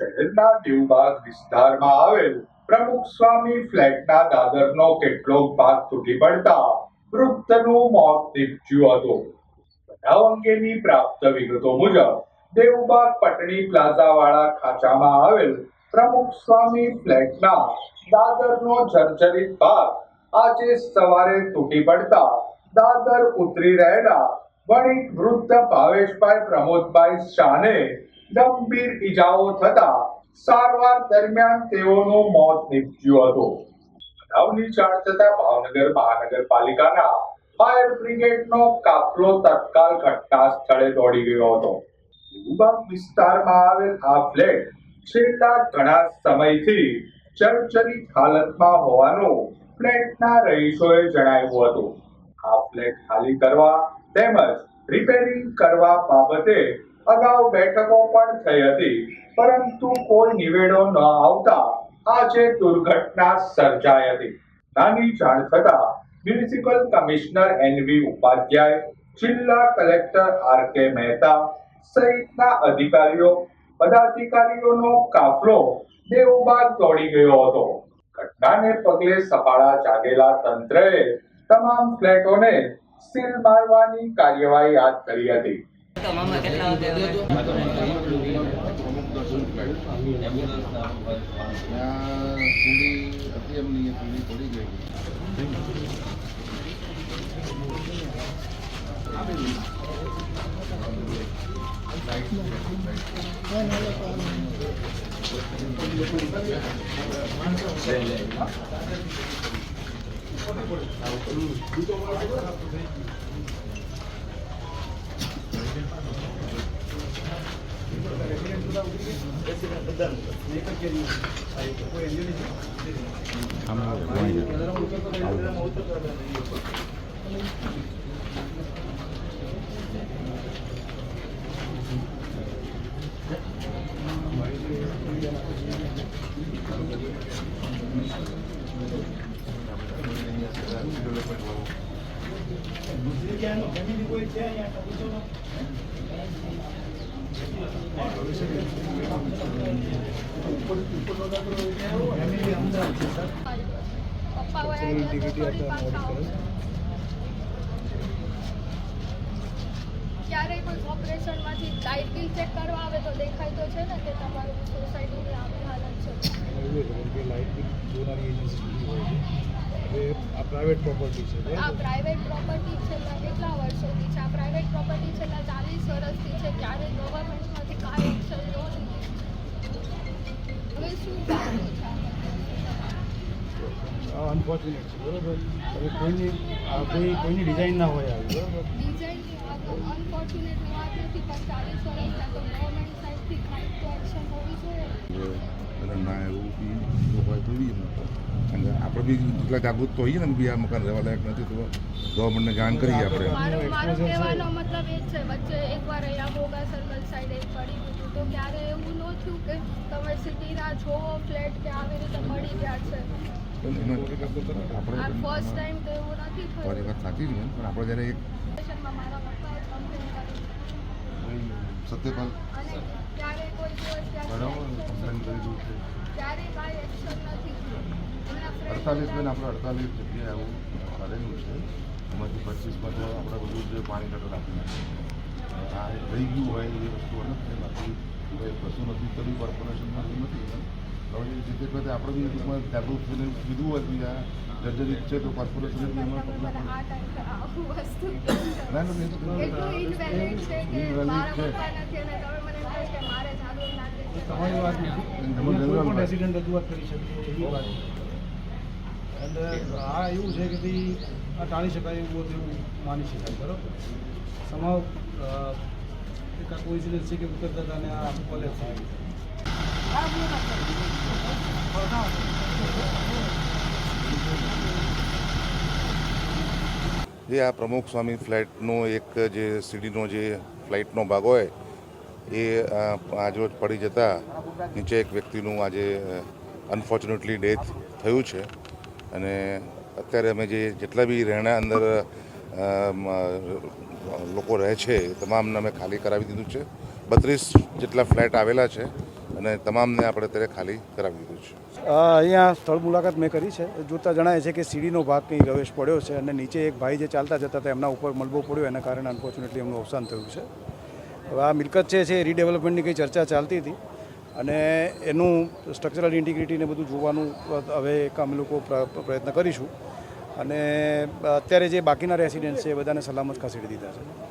શહેરના દેવબાગ વિસ્તારમાં આવેલ પ્રમુખ સ્વામી ફ્લેટના દાદરનો કેટલોક ભાગ તૂટી પડતા વૃદ્ધનું મોત નીપજ્યું હતું. બનાવ અંગેની પ્રાપ્ત વિગતો મુજબ, દેવબાગ પટણી પ્લાઝા વાળા ખાંચામાં આવેલ પ્રમુખ સ્વામી ફ્લેટના દાદરનો જર્જરિત ભાગ આજે સવારે તૂટી પડતા દાદર ઉતરી રહેલા વણિક વૃદ્ધ ભાવેશભાઈ પ્રમોદભાઈ શાહને ગંભીર ઈજાઓ થતા સારવાર દરમિયાન તેઓનું મોત નીપજ્યું હતું. બનાવની જાણ થતા ભાવનગર મહાનગરપાલિકાના ફાયર બ્રિગેડનો કાફલો તત્કાલ ઘટના સ્થળે દોડી ગયો હતો. દેવુબાગ વિસ્તારમાં આવેલ આ ફ્લેટ છેલ્લા ઘણા સમયથી જર્જરિત હાલતમાં હોવાનું ફ્લેટના રહીશોએ જણાવ્યું હતું. આ ફ્લેટ ખાલી કરવા તેમજ રિપેરિંગ કરવા બાબતે અગાઉ બેઠકો પણ થઈ હતી. પરંતુ કોઈ નિવેડો ન આવતા આજે દુર્ઘટના સર્જાઈ હતી. નાની જાણ થતા મ્યુનિસિપલ કમિશનર એનવી ઉપાધ્યાય, જિલ્લા કલેક્ટર આર કે મહેતા સહિતના અધિકારીઓ, પદાધિકારીઓનો કાફલો દેવબાગ દોડી ગયો હતો. ઘટનાને પગલે સફાળા જાગેલા તંત્રએ તમામ ફ્લેટોને સીલ મારવાની કાર્યવાહી હાથ ધરી હતી. તો મામા કેટલા વાગે આવે? Gracias. પાછા આવશે. ક્યારેય કોઈ ઓપરેશનમાંથી લાઇટ ચેક કરવા આવે તો દેખાય તો છે ને કે તમારું સોસાયટીની આવી હાલત છે છે પ્રાઇવેટ પ્રોપર્ટી છે આ પ્રાઇવેટ અનફોર્ચ્યુનેટ છે બરાબર? હવે કોઈની કોઈ કોઈની ડિઝાઇન ના હોય આવી બરાબર? ના એવું બી હોય તો બી આપણે બી એટલા જાગૃત તો હોઈએ ને બી આ મકાન રહેવા લાયક નથી તો ગવર્મેન્ટને જાણ કરીએ આપણે. મતલબ એ છે વચ્ચે એકવાર અહીંયા મોગા સર્કલ સાઈડ એક પડી હતું તો ક્યારે એવું ન થયું કે તમે સિટીના છો ફ્લેટ કે આવી રીતે મળી ગયા છે. પણ આપણે ફર્સ્ટ ટાઈમ તો એવું નથી તમારી વાત સાચી છે પણ આપણે જ્યારે એક સત્યપાલ નથી અડતાલીસ બેન આપણે અડતાલીસ જગ્યાએ આવું કરેલું છે. એમાંથી પચીસમાં તો આપણે બધું જે પાણી કટર આપ્યું આ રહી ગયું હોય એ વસ્તુ અલગ છે બાકી કોઈ કશું નથી કર્યું કોર્પોરેશનમાં નથી એ આપણે બી ટૂંકમાં જાગૃત થઈને કીધું હોય આ જર્જરિત છે તો કોર્પોરેશને બી એમાં ના ના નહીં તો ઇનવેલિડ છે તમારી વાત કોઈ રજૂઆત કરી શકે એવી વાત અને આ એવું છે કે આ ટાળી શકાય એવું હોય એવું માની શકાય બરાબર? સમાવ એક આ કોઇન્સિડન્સ છે કે ઉતરતા હતા અને આ આખું કોલેજ થઈ એ આ પ્રમુખ સ્વામી ફ્લેટનો એક જે સીડીનો જે ફ્લાઇટનો ભાગ હોય, એ આજરોજ પડી જતા નીચે એક વ્યક્તિનું આજે અનફોર્ચ્યુનેટલી ડેથ થયું છે. અને અત્યારે અમે જે જેટલા બી રહેણા અંદર લોકો રહે છે તમામને અમે ખાલી કરાવી દીધું છે. બત્રીસ જેટલા ફ્લેટ આવેલા છે. અને તમામને આપણે અત્યારે ખાલી કરાવી દીધું છે. અહીંયા સ્થળ મુલાકાત મેં કરી છે. જોતાં જણાય છે કે સીડીનો ભાગ કંઈ પ્રવેશ પડ્યો છે અને નીચે એક ભાઈ જે ચાલતા જતા હતા, એમના ઉપર મલબો પડ્યો. એના કારણે અનફોર્ચ્યુનેટલી એમનું અવસાન થયું છે. હવે આ મિલકત છે એ રીડેવલપમેન્ટની કંઈ ચર્ચા ચાલતી હતી. અને એનું સ્ટ્રક્ચરલ ઇન્ટિગ્રિટીને બધું જોવાનું હવે અમે લોકો પ્ર- પ્રયત્ન કરીશું. અને અત્યારે જે બાકીના રેસિડેન્ટ્સ છે એ બધાને સલામત ખસેડી દીધા છે.